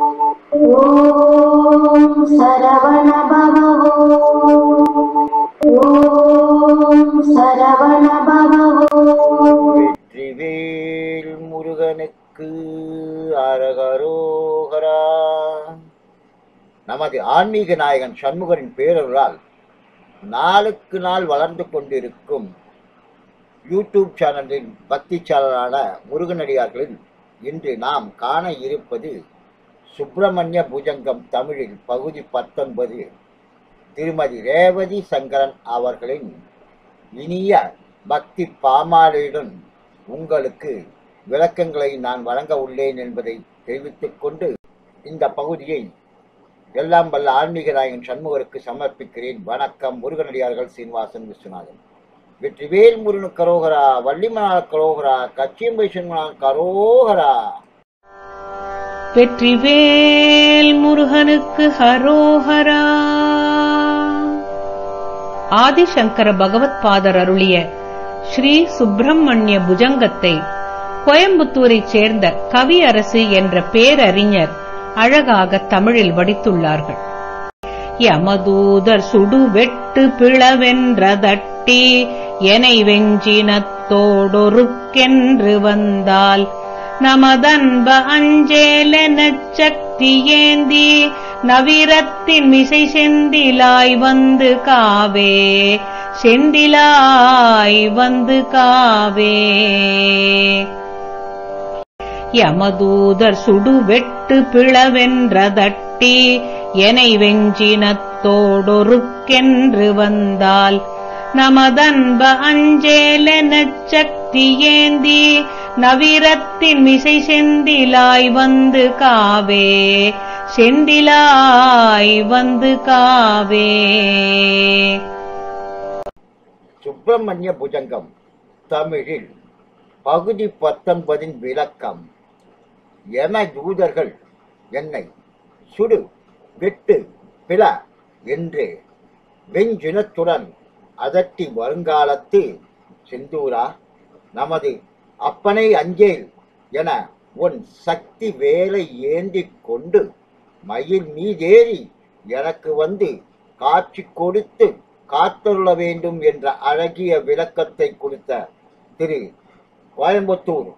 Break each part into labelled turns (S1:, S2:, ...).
S1: ஓம்
S2: வெற்றிவேல் முருகனுக்கு அரகரோகரா. நமது ஆன்மீக நாயகன் சண்முகரின் பேரருளால் நாளுக்கு நாள் வளர்ந்து கொண்டிருக்கும் யூடியூப் சேனலின் பக்தி சேனலான முருகனடியார்களில் இன்று நாம் காண இருப்பது சுப்பிரமணிய புஜங்கம் தமிழில் பகுதி பத்தொன்பது. திருமதி ரேவதி சங்கரன் அவர்களின் இனிய பக்தி பாமாலையுடன் உங்களுக்கு விளக்கங்களை நான் வழங்க உள்ளேன் என்பதை தெரிவித்துக் கொண்டு இந்த பகுதியை எல்லாம் வல்ல ஆன்மீகராயன் சண்முகருக்கு சமர்ப்பிக்கிறேன். வணக்கம் முருகனடியார்கள் சீனிவாசன் விஸ்வநாதன். வெற்றிவேல் முருகன் கரோகரா வள்ளிமனார் கரோகரா கச்சியம்பை சண்முகனால் கரோகரா.
S3: வெற்றிவேல் முருகனுக்கு ஹரோஹரா. ஆதிசங்கர பகவத் பாதர் அருளிய ஸ்ரீ சுப்பிரமணிய புஜங்கத்தை கோயம்புத்தூரைச் சேர்ந்த கவியரசு என்ற பேரறிஞர் அழகாக தமிழில் வடித்துள்ளார்கள். யமதூதர் சுடுவெட்டு பிளவென்ற தட்டி எனை வெஞ்சினத்தோடொருக்கென்று வந்தால் நமதன்ப அஞ்சேலெனச் சக்தி ஏந்தி நவிரத்தின் மிசை செந்திலாய் வந்து காவே செந்திலாய் வந்து காவே. யமதூதர் சுடுவெட்டு பிளவென்ற தட்டி எனை வெஞ்சினத்தோடொருக்கென்று வந்தால் நமதன்ப அஞ்சேலெனச் சக்தி ஏந்தி நவிரத்தின் மிசை செந்திலாய் வந்து காவே. செந்திலாய் வந்து காவே.
S2: சுப்பிரமணிய புஜங்கம் தமிழில் பகுதி பத்தொன்பதின் விளக்கம். என தூதர்கள் என்னை சுடு வெட்டு பிள என்று வெஞ்சினத்துடன் அதட்டி வருங்காலத்து செந்தூரா நமது அப்பனை அஞ்சேல் என உன் சக்தி வேலை ஏந்தி கொண்டு மயில் மீதேறி எனக்கு வந்து காட்சி கொடுத்து காத்தருள வேண்டும் என்ற அழகிய விளக்கத்தை கொடுத்த திரு கோயம்புத்தூர்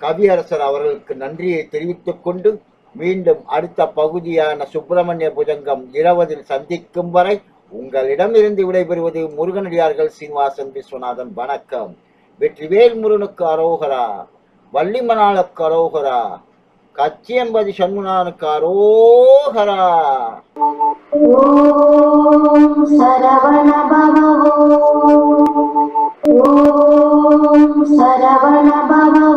S2: கவியரசர் அவர்களுக்கு நன்றியை தெரிவித்துக் கொண்டு மீண்டும் அடுத்த பகுதியான சுப்பிரமணிய புஜங்கம் இருபதில் சந்திக்கும் வரை உங்களிடமிருந்து விடைபெறுவது முருகனடியார்கள் சீனிவாசன் விஸ்வநாதன். வணக்கம். வெற்றிவேல் முருகனுக்கு அரோகரா வள்ளிமணாளுக்கு அரோகரா கச்சியம்பதி சண்முனானுக்கு அரோகரா.
S1: சரவண பவோ சரவண பவோ